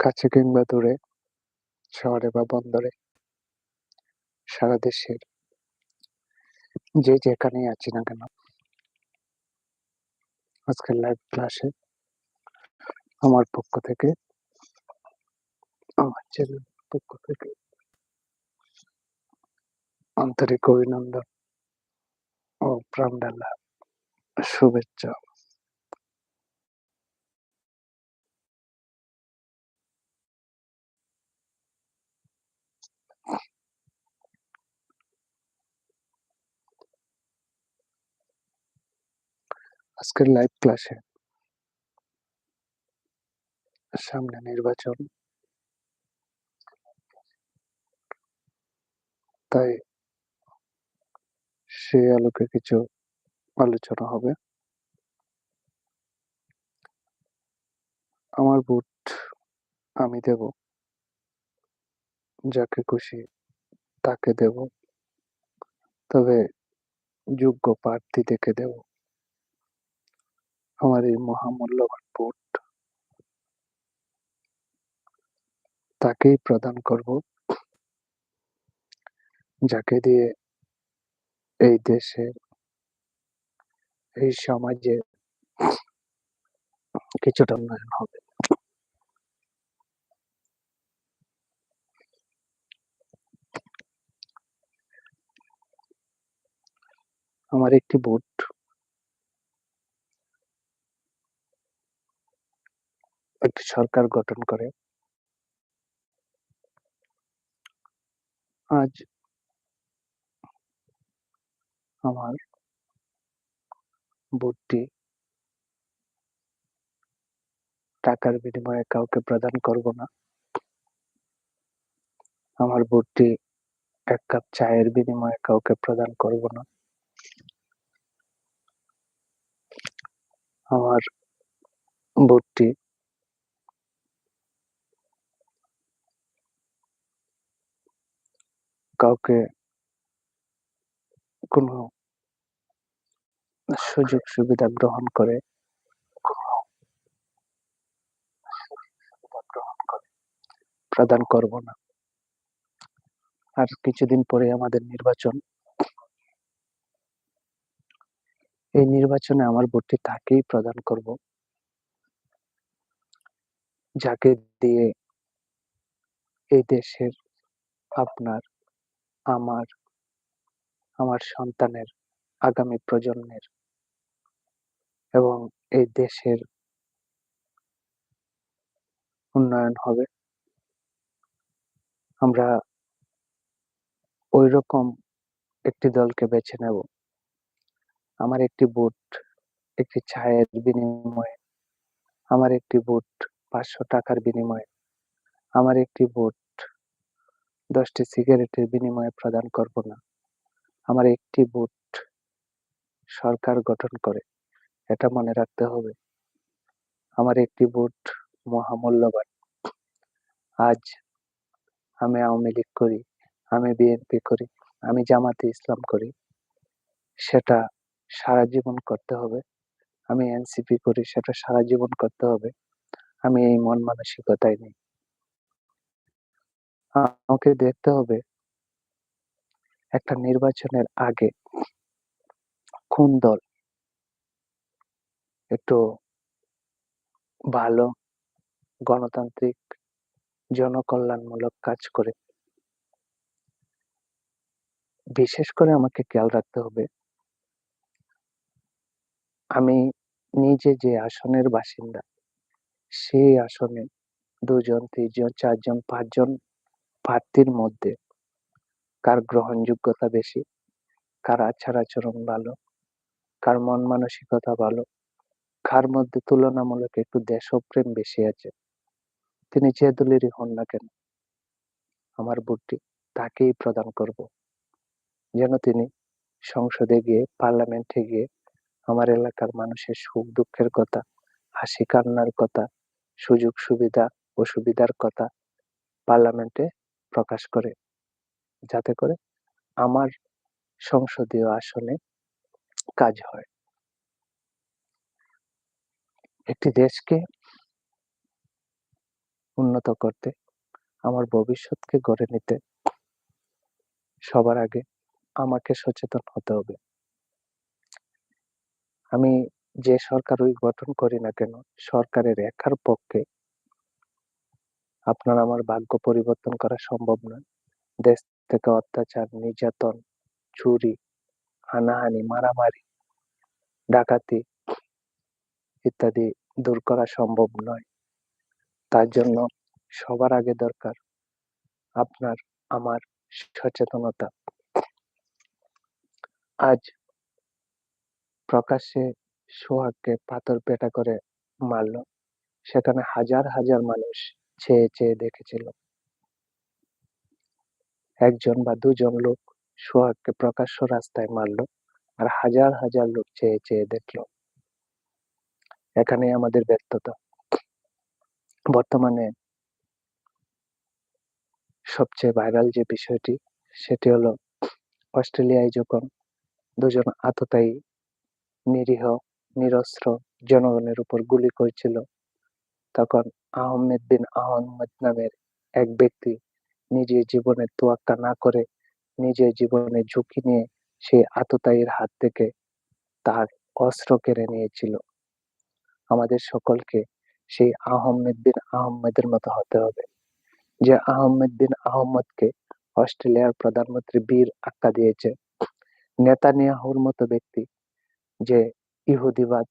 কাছে কিংবা দূরে, শহরে বা বন্দরে, সারা দেশের যে যেখানেই আছি না কেন। আজকের লাইভ ক্লাসে আমার পক্ষ থেকে আমার চ্যানেল পক্ষ থেকে আন্তরিক অভিনন্দন ও প্রাণ শুভেচ্ছা। আজকের লাইভ ক্লাসে সামনে নির্বাচন। তাই সেই আলোকে কিছু আলোচনা হবে। আমার ভোট আমি দেব। যাকে খুশি তাকে দেব। তবে যোগ্য প্রার্থী দেখে দেব। আমার এই মহামূল্যবান ভোট তাকেই প্রদান করব। যাকে দিয়ে এই দেশে, এই সমাজে কিছুটা উন্নয়ন হবে। আমার একটি ভোট একটি সরকার গঠন করে। আজ আমার ভোটটি টাকার বিনিময়ে কাউকে প্রদান করব না। আমার ভোটটি এক কাপ চায়ের বিনিময়ে কাউকে প্রদান করব না। আমার ভোটটি কাউকে কোনো সুযোগ সুবিধা গ্রহণ করে। প্রদান করব না। আর কিছুদিন পরে আমাদের নির্বাচন। এই নির্বাচনে আমার ভোটটি তাকেই প্রদান করব। যাকে দিয়ে এই দেশের আপনার আমার আমার সন্তানের আগামী প্রজন্মের এবং এই দেশের উন্নয়ন হবে। আমরা ওই রকম একটি দলকে বেছে নেব। আমার একটি বুট, একটি ছায়ের বিনিময়ে। আমার একটি বুট পাঁচশো টাকার বিনিময়ে। আমার একটি ভোট দশটি সিগারেটের বিনিময়ে প্রদান করব না। আমার একটি ভোট সরকার গঠন করে, এটা মনে রাখতে হবে। আমার একটি ভোট মহামূল্যবান। আজ আমি আওয়ামী লীগ করি, আমি বিএনপি করি, আমি জামাতে ইসলাম করি। সেটা সারা জীবন করতে হবে। আমি এনসিপি করি, সেটা সারা জীবন করতে হবে। আমি এই মন মানসিকতায় নেই। আমাকে দেখতে হবে। একটা নির্বাচনের আগে কোন দল একটু ভালো, গণতান্ত্রিক, জনকল্যাণমূলক কাজ করে। বিশেষ করে আমাকে খেয়াল রাখতে হবে, আমি নিজে যে আসনের বাসিন্দা, সেই আসনে দুজন, তিনজন, চারজন, পাঁচজন প্রার্থীর মধ্যে। কার গ্রহণযোগ্যতা বেশি? কার আচার আচরণ ভালো? কার মন মানসিকতা ভালো? কার মধ্যে তুলনামূলক একটু দেশপ্রেম বেশি আছে? তিনি যে দলেরই হন না কেন? আমার ভোটটি তাকেই প্রদান করব। যেন তিনি সংসদে গিয়ে, পার্লামেন্টে গিয়ে আমার এলাকার মানুষের সুখ দুঃখের কথা, হাসি কান্নার কথা সুযোগ সুবিধা অসুবিধার কথা, পার্লামেন্টে প্রকাশ করে যাতে করে আমার সংসদীয় আসনে কাজ হয় একটি দেশকে উন্নত করতে, আমার ভবিষ্যৎকে গড়ে নিতে সবার আগে আমাকে সচেতন হতে হবে। আমি যে সরকারই গঠন করি না কেন, সরকারের একার পক্ষে আপনার আমার ভাগ্য পরিবর্তন করা সম্ভব নয়। দেশ থেকে অত্যাচার, নির্যাতন, চুরি, হানাহানি, মারামারি, ডাকাতি ইত্যাদি দূর করা সম্ভব নয়। তার জন্য সবার আগে দরকার আপনার আমার সচেতনতা। আজ প্রকাশ্যে সোহাগকে পাথর পেটা করে মারল। সেখানে হাজার হাজার মানুষ চেয়ে চেয়ে দেখেছিল। একজন বা দুজন লোক সোহাগকে প্রকাশ্য রাস্তায় মারল আর হাজার হাজার লোক চেয়ে চেয়ে দেখল এখানে আমাদের ব্যর্থতা বর্তমানে সবচেয়ে ভাইরাল যে বিষয়টি, সেটি হলো অস্ট্রেলিয়ায় যখন দুজন আততায়ী, নিরীহ, নিরস্ত্র জনগণের উপর গুলি করছিল তখন আহমেদ বিন আহমদ নামের এক ব্যক্তি নিজের জীবনের তোয়াক্কা না করে নিজের জীবনের ঝুঁকি নিয়ে সেই আততায়ীর হাত থেকে তার অস্ত্র কেড়ে নিয়েছিল। আমাদের সকলকে সেই আহমেদ বিন আহমেদের মতো হতে হবে, যে আহমেদ বিন আহমদকে অস্ট্রেলিয়ার প্রধানমন্ত্রী বীর আখ্যা দিয়েছে। নেতা নেতানিয়াহুর মতো ব্যক্তি যে ইহুদিবাদ,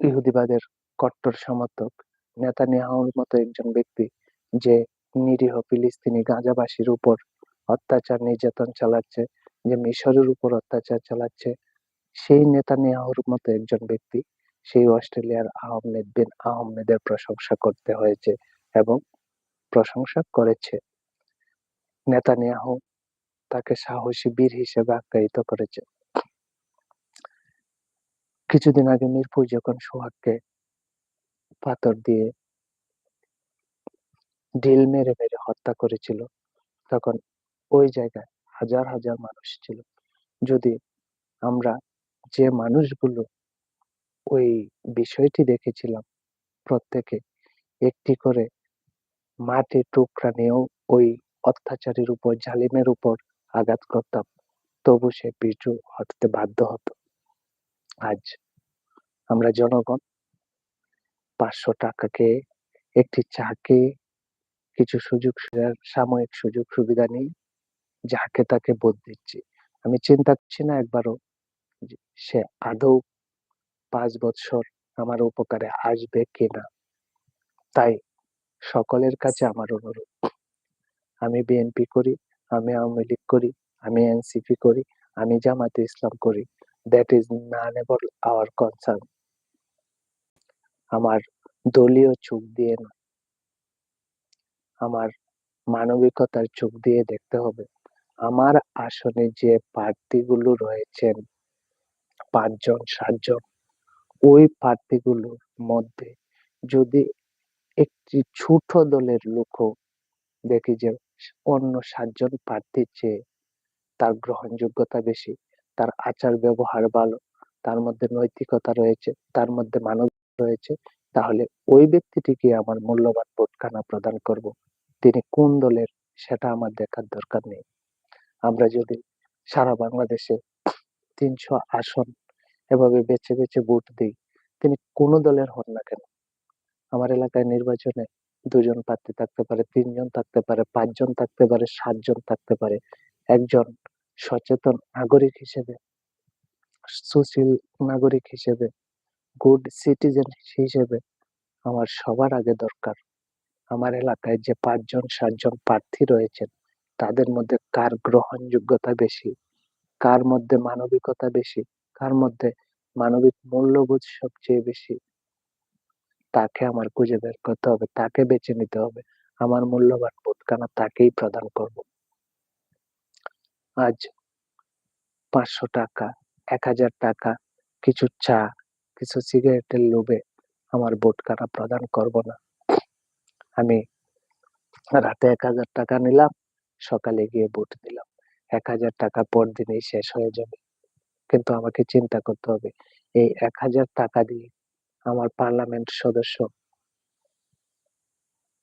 ইহুদিবাদের কট্টর সমর্থক নেতানিয়াহুর মতো একজন ব্যক্তি যে নিরীহ ফিলিস্তিনি গাঁজাবাসীর উপর অত্যাচার নির্যাতন চালাচ্ছে, যে মিশরের উপর অত্যাচার চালাচ্ছে, সেই নেতানিয়াহুর মতো একজন ব্যক্তি সেই অস্ট্রেলিয়ার আহমেদ বিন আহমেদের প্রশংসা করতে হয়েছে এবং প্রশংসা করেছে। নেতানিয়াহু তাকে সাহসী বীর হিসেবে আখ্যায়িত করেছে। কিছুদিন আগে মিরপুর যখন সোহাগকে পাথর দিয়ে ঢিল মেরে মেরে হত্যা করেছিল। তখন ওই জায়গায় হাজার হাজার মানুষ ছিল। যদি আমরা যে মানুষগুলো ওই বিষয়টি দেখেছিলাম, প্রত্যেকে একটি করে মাটির টুকরা নিয়েও ওই অত্যাচারীর উপর, জালিমের উপর আঘাত করতাম, তবু সে পিছু হটতে বাধ্য হতো। আজ আমরা জনগণ পাঁচশো টাকাকে, একটি চাকে, কিছু সুযোগ সাময়িক সুযোগ সুবিধা নেই, যাকে তাকে বোধ দিচ্ছি। আমি চিন্তা করছি না একবারও সে আদৌ পাঁচ বছর আমার উপকারে আসবে কিনা। তাই সকলের কাছে আমার অনুরোধ, আমি বিএনপি করি, আমি আওয়ামী লীগ করি, আমি এনসিপি করি, আমি জামাতে ইসলাম করি। That is none about our concern আমার দলীয় চোখ দিয়ে না। আমার মানবিকতার চোখ দিয়ে দেখতে হবে। আমার আসনে যে প্রার্থীগুলো রয়েছেন, পাঁচজন, সাতজন, ওই প্রার্থীগুলোর মধ্যে যদি একটি ছোট দলের লোকও দেখি যে অন্য সাতজন প্রার্থীর চেয়ে তার গ্রহণযোগ্যতা বেশি, তার আচার ব্যবহার ভালো, তার মধ্যে নৈতিকতা রয়েছে, তার মধ্যে মানব রয়েছে তাহলে ওই ব্যক্তিটিকে আমার মূল্যবান ভোটখানা প্রদান করব। তিনি কোন দলের সেটা আমার দেখার দরকার নেই। আমরা যদি সারা বাংলাদেশে তিনশো আসন এভাবে বেছে বেছে ভোট দিই, তিনি কোনো দলের হন না কেন? আমার এলাকায় নির্বাচনে দুজন প্রার্থী থাকতে পারে, তিনজন থাকতে পারে, পাঁচজন থাকতে পারে, সাতজন থাকতে পারে। একজন সচেতন নাগরিক হিসেবে, সুশীল নাগরিক হিসেবে গুড সিটিজেন হিসেবে আমার সবার আগে দরকার। আমার এলাকায় যে পাঁচজন, সাতজন প্রার্থী রয়েছেন, তাদের মধ্যে কার গ্রহণযোগ্যতা বেশি? কার মধ্যে মানবিকতা বেশি? কার মধ্যে মানবিক মূল্যবোধ সবচেয়ে বেশি? তাকে আমার খুঁজে বের করতে হবে, তাকে বেছে নিতে হবে। আমার মূল্যবান ভোটখানা তাকেই প্রদান করব? আজ পাঁচশো টাকা, এক হাজার টাকা, কিছু চা কিছু সিগারেটের লোভে আমার ভোটখানা প্রদান করব না। আমি রাতে এক হাজার টাকা নিলাম, সকালে গিয়ে ভোট দিলাম। এক হাজার টাকা পর দিনেই শেষ হয়ে যাবে। কিন্তু আমাকে চিন্তা করতে হবে, এই এক হাজার টাকা দিয়ে আমার পার্লামেন্ট সদস্য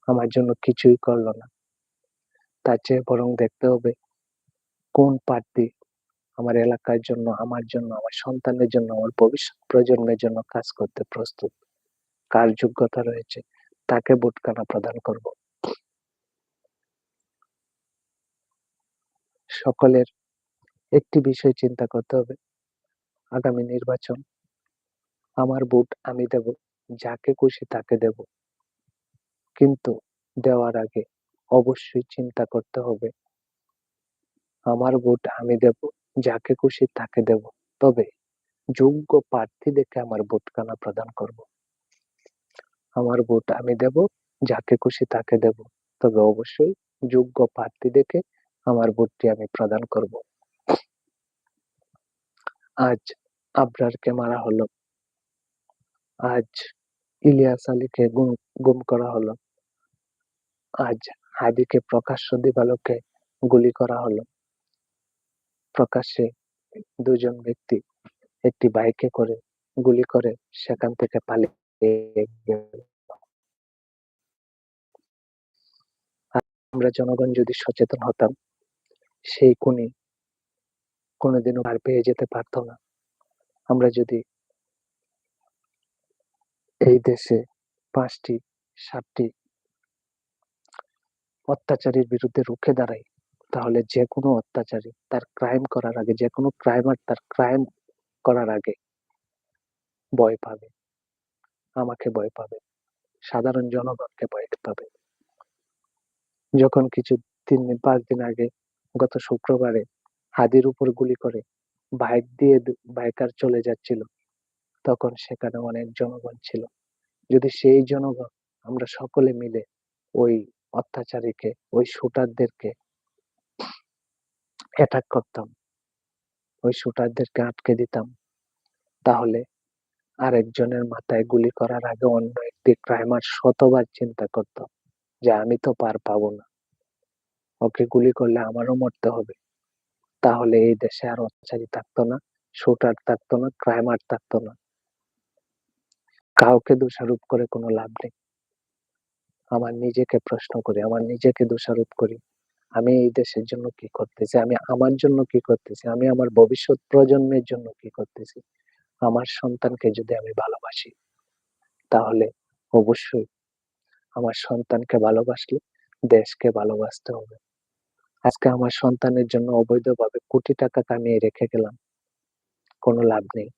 আমার জন্য কিছুই করল না। তার চেয়ে বরং দেখতে হবে কোন প্রার্থী আমার এলাকার জন্য, আমার জন্য, আমার সন্তানের জন্য, আমার ভবিষ্যৎ প্রজন্মের জন্য কাজ করতে প্রস্তুত। কার যোগ্যতা রয়েছে, তাকে ভোটখানা প্রদান করব। সকলের একটি বিষয় চিন্তা করতে হবে। আগামী নির্বাচন, আমার ভোট আমি দেব, যাকে খুশি তাকে দেব। কিন্তু দেওয়ার আগে অবশ্যই চিন্তা করতে হবে, আমার ভোট আমি দেব যাকে খুশি তাকে দেব। তবে যোগ্য প্রার্থী দেখে আমার ভোটখানা প্রদান করব। আমার ভোট আমি দেব, যাকে খুশি তাকে দেব। তবে অবশ্যই যোগ্য প্রার্থী দেখে আমার ভোটটি আমি প্রদান করব। আজ আবরারকে মারা হলো। আজ ইলিয়াস আলীকে গুম গুম করা হলো। আজ হাদিকে প্রকাশ্য দিবালোকে গুলি করা হলো। প্রকাশ্যে দুজন ব্যক্তি একটি বাইকে করে গুলি করে সেখান থেকে পালিয়ে গেল। আমরা জনগণ যদি সচেতন হতাম, সেই খুনি কোনোদিনও আর পেয়ে যেতে পারতো না। আমরা যদি এই দেশে পাঁচটি, সাতটি অত্যাচারের বিরুদ্ধে রুখে দাঁড়াই তাহলে যে কোনো অত্যাচারী তার ক্রাইম করার আগে যে কোনো ক্রাইমার তার ক্রাইম করার আগে ভয় পাবে। আমাকে ভয় পাবে। সাধারণ জনগণকে ভয় পাবে। যখন কিছু তিন পাঁচ দিন আগে, গত শুক্রবারে হাদির উপর গুলি করে বাইক দিয়ে বাইকার চলে যাচ্ছিল, তখন সেখানে অনেক জনগণ ছিল। যদি সেই জনগণ, আমরা সকলে মিলে ওই অত্যাচারীকে, ওই শুটারদেরকে অ্যাটাক করতাম। ওই শুটারদেরকে আটকে দিতাম। তাহলে আরেকজনের মাথায় গুলি করার আগে অন্য একটি ক্রাইমার শতবার চিন্তা করত যে, আমি তো পার পাবো না। ওকে গুলি করলে আমারও মরতে হবে। তাহলে এই দেশে আর অত্যাচারী থাকতো না শুটার থাকতো না ক্রাইমার থাকতো না। কাউকে দোষারোপ করে কোনো লাভ নেই। আমার নিজেকে প্রশ্ন করি, আমার নিজেকে দোষারোপ করি। আমি এই দেশের জন্য কি করতেছি? আমি আমার জন্য কি করতেছি? আমি আমার ভবিষ্যৎ প্রজন্মের জন্য কি করতেছি? আমার সন্তানকে যদি আমি ভালোবাসি, তাহলে অবশ্যই আমার সন্তানকে ভালোবাসলে দেশকে ভালোবাসতে হবে। আজকে আমার সন্তানের জন্য অবৈধভাবে কোটি টাকা কামিয়ে রেখে গেলাম, কোনো লাভ নেই।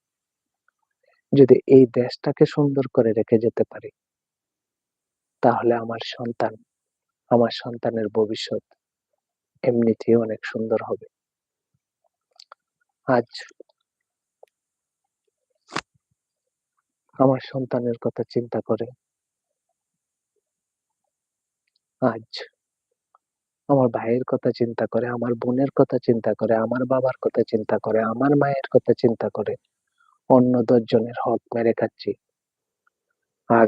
যদি এই দেশটাকে সুন্দর করে রেখে যেতে পারি, তাহলে আমার সন্তান, আমার সন্তানের ভবিষ্যৎ এমনিতেই অনেক সুন্দর হবে। আজ আমার সন্তানের কথা চিন্তা করে আজ আমার ভাইয়ের কথা চিন্তা করে, আমার বোনের কথা চিন্তা করে, আমার বাবার কথা চিন্তা করে, আমার মায়ের কথা চিন্তা করে অন্য দশজনের হক মেরে খাচ্ছি। আর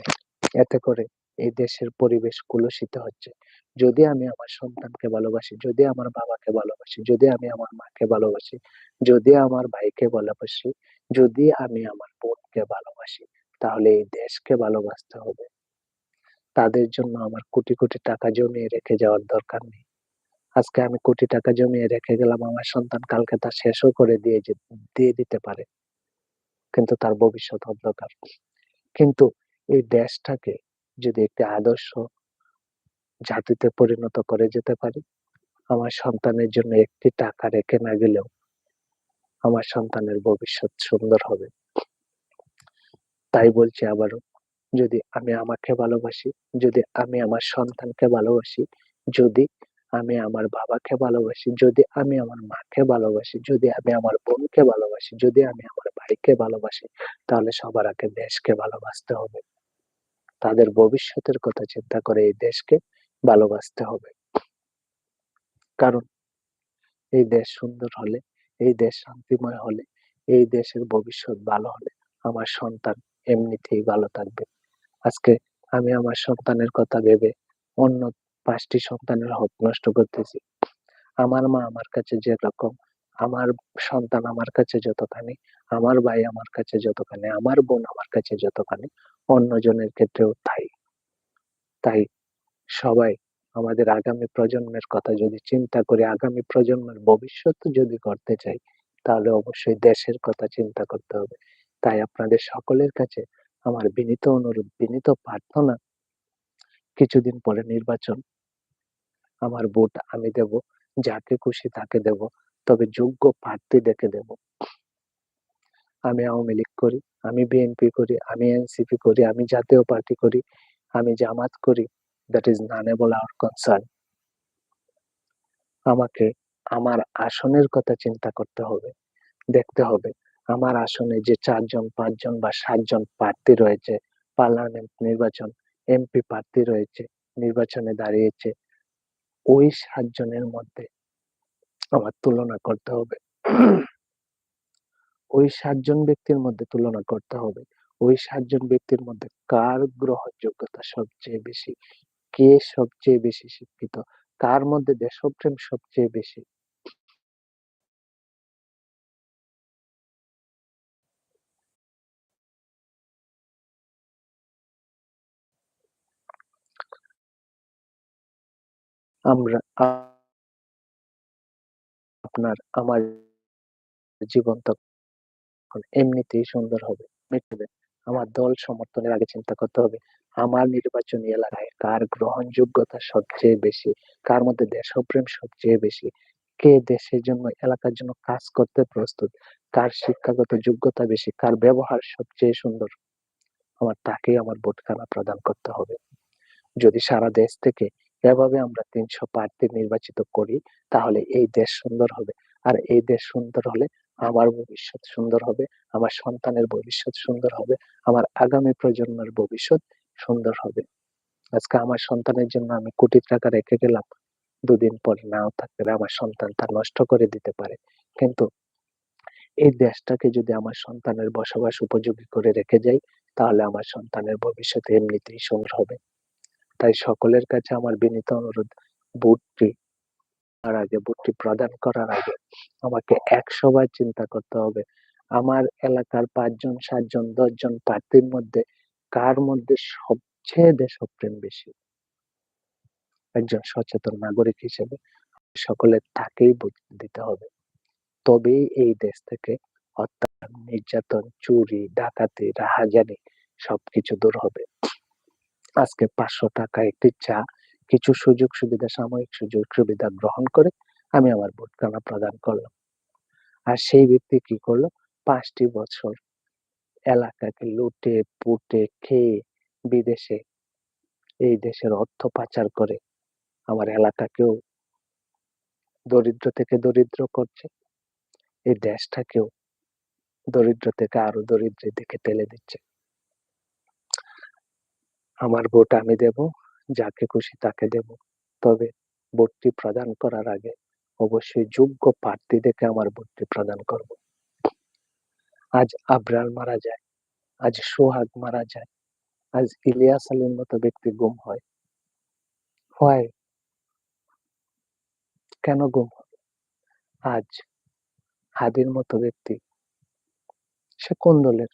এতে করে এই দেশের পরিবেশ কুলুষিত হচ্ছে। যদি আমি আমার সন্তানকে ভালোবাসি, যদি আমার বাবাকে ভালোবাসি, যদি আমি আমার মাকে ভালোবাসি, যদি আমার ভাইকে ভালোবাসি, যদি আমি আমার বোনকে ভালোবাসি, তাহলে এই দেশকে ভালোবাসতে হবে। তাদের জন্য আমার কোটি কোটি টাকা জমিয়ে রেখে যাওয়ার দরকার নেই। আজকে আমি কোটি টাকা জমিয়ে রেখে গেলাম, আমার সন্তান কালকে তা শেষও করে দিয়ে দিয়ে দিতে পারে। কিন্তু তার ভবিষ্যৎ অন্ধকার। কিন্তু এই দেশটাকে যদি একটি আদর্শ জাতিতে পরিণত করে যেতে পারি, আমার সন্তানের জন্য একটি টাকা রেখে না গেলেও আমার সন্তানের ভবিষ্যৎ সুন্দর হবে। তাই বলছি আবারও, যদি আমি আমাকে ভালোবাসি, যদি আমি আমার সন্তানকে ভালোবাসি, যদি আমি আমার বাবাকে ভালোবাসি, যদি আমি আমার মাকে ভালোবাসি, যদি আমি আমার বোনকে ভালোবাসি, যদি আমি আমার ভাইকে ভালোবাসি, তাহলে সবার আগে দেশকে ভালোবাসতে হবে। তাদের ভবিষ্যতের কথা চিন্তা করে এই দেশকে ভালোবাসতে হবে। কারণ এই দেশ সুন্দর হলে, এই দেশ শান্তিময় হলে, এই দেশের ভবিষ্যৎ ভালো হলে আমার সন্তান এমনিতেই ভালো থাকবে। আজকে আমি আমার সন্তানের কথা ভেবে অন্য পাঁচটি সন্তানের হক নষ্ট করতেছি। আমার মা আমার কাছে যে রকম আমার সন্তান আমার কাছে যতখানি, আমার ভাই আমার কাছে যতখানি, আমার বোন আমার কাছে যতখানি অন্যজনের ক্ষেত্রেও তাই তাই সবাই আমাদের আগামী প্রজন্মের কথা যদি চিন্তা করি, আগামী প্রজন্মের ভবিষ্যৎ যদি করতে চাই, তাহলে অবশ্যই দেশের কথা চিন্তা করতে হবে। তাই আপনাদের সকলের কাছে আমার বিনীত অনুরোধ, বিনীত প্রার্থনা কিছুদিন পরে নির্বাচন। আমার ভোট আমি দেব, যাকে খুশি তাকে দেব। তবে যোগ্য প্রার্থী দেখে দেব। আমি আওয়ামী লীগ করি, আমি বিএনপি করি, আমি এনসিপি করি, আমি জাতীয় পার্টি করি, আমি জামাত করি। That is none of our concern. আমাকে আমার আসনের কথা চিন্তা করতে হবে। দেখতে হবে আমার আসনে যে চারজন পাঁচজন বা সাতজন প্রার্থী রয়েছে, পার্লামেন্ট নির্বাচন, এমপি প্রার্থী রয়েছে, নির্বাচনে দাঁড়িয়েছে। ওই সাতজনের মধ্যে আমার তুলনা করতে হবে। ওই ৭ জন ব্যক্তির মধ্যে তুলনা করতে হবে। ওই ৭ জন ব্যক্তির মধ্যে কার গ্রহণযোগ্যতা সবচেয়ে বেশি? কে সবচেয়ে বেশি শিক্ষিত? কার মধ্যে দেশপ্রেম সবচেয়ে বেশি? আমরা আপনার, আমার জীবন তখন এমনিতেই সুন্দর হবে। মিটবে। আমার দল সমর্থনের আগে চিন্তা করতে হবে, আমার নির্বাচনী এলাকায় কার গ্রহণযোগ্যতা সবচেয়ে বেশি? কার মধ্যে দেশপ্রেম সবচেয়ে বেশি? কে দেশের জন্য, এলাকার জন্য কাজ করতে প্রস্তুত? কার শিক্ষাগত যোগ্যতা বেশি? কার ব্যবহার সবচেয়ে সুন্দর? আমার তাকেই আমার ভোটখানা প্রদান করতে হবে। যদি সারা দেশ থেকে এভাবে আমরা ৩০০ প্রার্থী নির্বাচিত করি, তাহলে এই দেশ সুন্দর হবে। আর এই দেশ সুন্দর হলে আমার ভবিষ্যৎ সুন্দর হবে, আমার সন্তানের ভবিষ্যৎ সুন্দর হবে, আমার আগামী প্রজন্মের ভবিষ্যৎ সুন্দর হবে। আজকে আমার সন্তানের জন্য আমি কোটি টাকা রেখে গেলাম। দুদিন পর নাও পারে, আমার সন্তান তা নষ্ট করে দিতে পারে। কিন্তু এই দেশটাকে যদি আমার সন্তানের বসবাস উপযোগী করে রেখে যাই, তাহলে আমার সন্তানের ভবিষ্যৎ এমনিতেই সুন্দর হবে। তাই সকলের কাছে আমার বিনীত অনুরোধ, ভোটটি আর আগে ভোটটি প্রদান করার আগে আমাকে ১০০ বার চিন্তা করতে হবে। আমার এলাকার ৫ জন, ৭ জন, ১০ প্রার্থীর মধ্যে কার মধ্যে সবচেয়ে দেশপ্রেম বেশি? একজন সচেতন নাগরিক হিসেবে সকলে তাকেই দিতে হবে। তবেই এই দেশ থেকে হত্যা, নির্যাতন, চুরি, ডাকাতি, রাহাজানি সবকিছু দূর হবে। আজকে ৳৫০০ একটি চা, কিছু সুযোগ সুবিধা, সাময়িক সুযোগ সুবিধা গ্রহণ করে আমি আমার ভোটখানা প্রদান করলাম। আর সেই ব্যক্তি কি করল? পাঁচটি বছর এলাকাকে লুটে, পুটে খেয়ে বিদেশে এই দেশের অর্থ পাচার করে আমার এলাকাকেও দরিদ্র থেকে দরিদ্র করছে। এই দেশটাকেও দরিদ্র থেকে আরও দরিদ্রের দিকে ঠেলে দিচ্ছে। আমার ভোট আমি দেব, যাকে খুশি তাকে দেব। তবে ভোটটি প্রদান করার আগে অবশ্যই যোগ্য প্রার্থী দেখে আমার ভোটটি প্রদান করব। আজ আবরার মারা যায়, আজ সোহাগ মারা যায়, আজ ইলিয়াস আলীর মতো ব্যক্তি গুম হয়। হয় কেন গুম হবে? আজ হাদির মতো ব্যক্তি সে কোন দলের?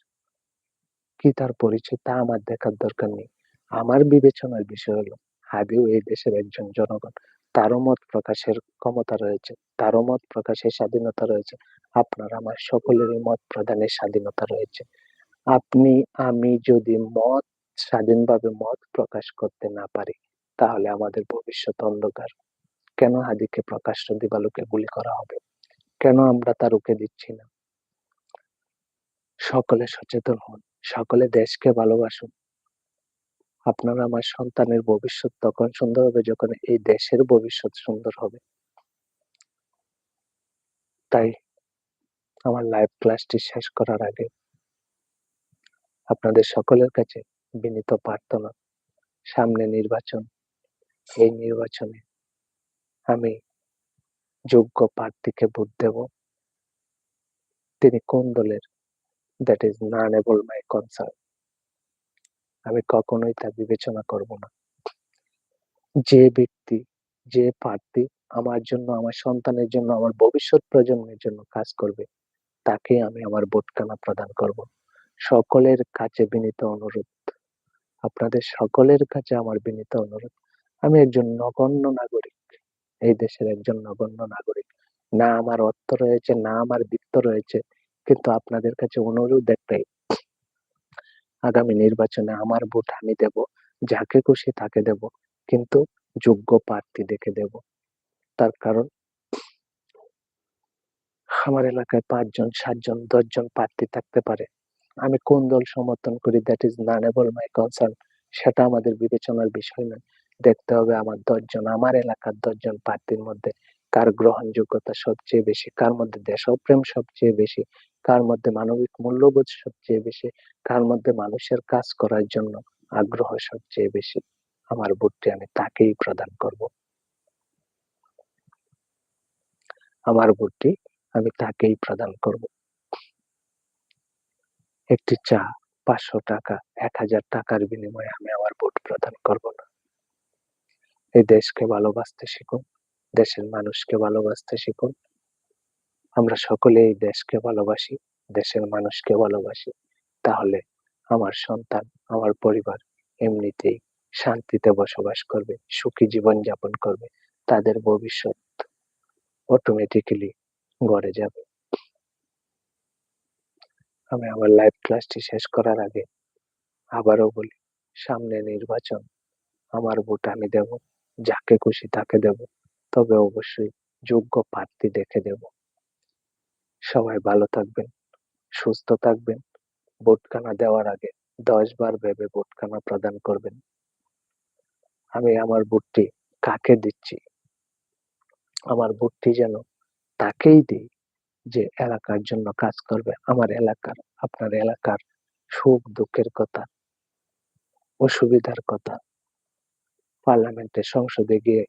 কি তার পরিচয়? তা আমার দেখার দরকার নেই। আমার বিবেচনার বিষয় হলো হাদিও এই দেশের একজন জনগণ। তারও মত প্রকাশের ক্ষমতা রয়েছে, তারও মত প্রকাশের স্বাধীনতা রয়েছে। আপনার আমার সকলেরই মত প্রদানের স্বাধীনতা রয়েছে। আপনি আমি যদি মত স্বাধীনভাবে মত প্রকাশ করতে না পারি, তাহলে আমাদের ভবিষ্যৎ অন্ধকার। কেন হাদিকে প্রকাশ্য দিবালোকে গুলি করা হবে? কেন আমরা তা রুখে দিচ্ছি না? সকলে সচেতন হন, সকলে দেশকে ভালোবাসুন। আপনার আমার সন্তানের ভবিষ্যৎ তখন সুন্দর হবে যখন এই দেশের ভবিষ্যৎ সুন্দর হবে। তাই আমার লাইভ ক্লাসটি শেষ করার আগে আপনাদের সকলের কাছে বিনীত প্রার্থনা, সামনে নির্বাচন। এই নির্বাচনে আমি যোগ্য প্রার্থীকে ভোট দেব। তিনি কোন দলের? That is none of my concern. আমি কখনোই তা বিবেচনা করব না। যে ব্যক্তি, যে প্রার্থী আমার জন্য, আমার সন্তানের জন্য, আমার ভবিষ্যৎ প্রজন্মের জন্য কাজ করবে, তাকে আমি আমার ভোটখানা প্রদান করব। সকলের কাছে বিনীত অনুরোধ, আপনাদের সকলের কাছে আমার বিনীত অনুরোধ, আমি একজন নগণ্য নাগরিক। এই দেশের একজন নগণ্য নাগরিক। না আমার অর্থ রয়েছে, না আমার বিত্ত রয়েছে। কিন্তু আপনাদের কাছে অনুরোধ একটাই আগামী নির্বাচনে আমার ভোট আমি দেব। যাকে খুশি তাকে দেব। কিন্তু যোগ্য প্রার্থী দেখে দেব। তার কারণ আমার এলাকায় ৫ জন, ৭ জন, প্রার্থী থাকতে পারে। আমি কোন দল সমর্থন করি that is of my concern সেটা আমাদের বিবেচনার বিষয় নয়। দেখতে হবে আমার দশজন আমার এলাকার দশজন প্রার্থীর মধ্যে কার গ্রহণযোগ্যতা সবচেয়ে বেশি, কার মধ্যে দেশপ্রেম সবচেয়ে বেশি, কার মধ্যে মানবিক মূল্যবোধ সবচেয়ে বেশি, কার মধ্যে মানুষের কাজ করার জন্য আগ্রহ সবচেয়ে বেশি। আমার ভোটটি আমি তাকেই প্রদান করব। আমার ভোটটি আমি তাকেই প্রদান করব। একটি চা, ৳৫০০, ৳১,০০০ টাকার বিনিময়ে আমি আমার ভোট প্রদান করব না। এই দেশকে ভালোবাসতে শিখুন। দেশের মানুষকে ভালোবাসতে শিখুন। আমরা সকলে এই দেশকে ভালোবাসি, দেশের মানুষকে ভালোবাসি। তাহলে আমার সন্তান, আমার পরিবার এমনিতেই শান্তিতে বসবাস করবে, সুখী জীবনযাপন করবে। তাদের ভবিষ্যৎ অটোমেটিক্যালি গড়ে যাবে। আমি আমার লাইভ ক্লাসটি শেষ করার আগে আবারও বলি, সামনে নির্বাচন। আমার ভোট আমি দেব। যাকে খুশি তাকে দেব। তবে অবশ্যই যোগ্য প্রার্থী দেখে দেব। সবাই ভালো থাকবেন, সুস্থ থাকবেন। ভোটখানা দেওয়ার আগে ১০ বার ভেবে ভোটখানা প্রদান করবেন। আমি আমার ভোটটি কাকে দিচ্ছি? আমার ভোটটি যেন তাকেই দিই যে এলাকার জন্য কাজ করবে। আমার এলাকার, আপনার এলাকার সুখ-দুঃখের কথা, অসুবিধার কথা পার্লামেন্টে, সংসদে গিয়ে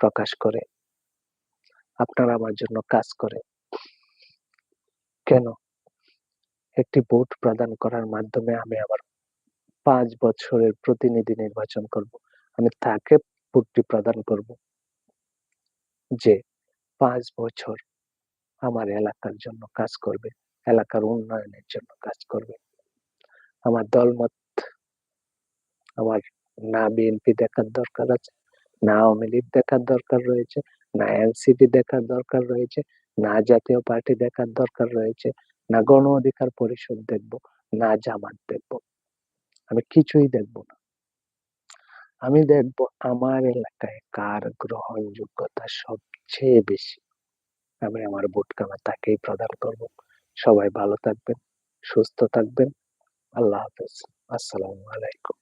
প্রকাশ করে। আপনার আমার জন্য কাজ করে। কেন? একটি ভোট প্রদান করার মাধ্যমে আমি আমার ৫ বছরের প্রতিনিধি নির্বাচন করব। আমি তাকে ভোটটি প্রদান করব। যে পাঁচ বছর আমার এলাকার জন্য কাজ করবে, এলাকার উন্নয়নের জন্য কাজ করবে। আমার দলমত আমার না বিএনপি দেখার দরকার আছে, না আওয়ামী লীগ দেখার দরকার রয়েছে, না এনসিপি দেখার দরকার রয়েছে, না জাতীয় পার্টি দেখার দরকার রয়েছে, না গণ অধিকার পরিষদ দেখব, না জামাত দেখব। আমি কিছুই দেখব না। আমি দেখব আমার এলাকায় কার গ্রহণযোগ্যতা সবচেয়ে বেশি। আমি আমার ভোটখানা তাকেই প্রদান করব। সবাই ভালো থাকবেন, সুস্থ থাকবেন। আল্লাহ হাফেজ। আসসালামু আলাইকুম।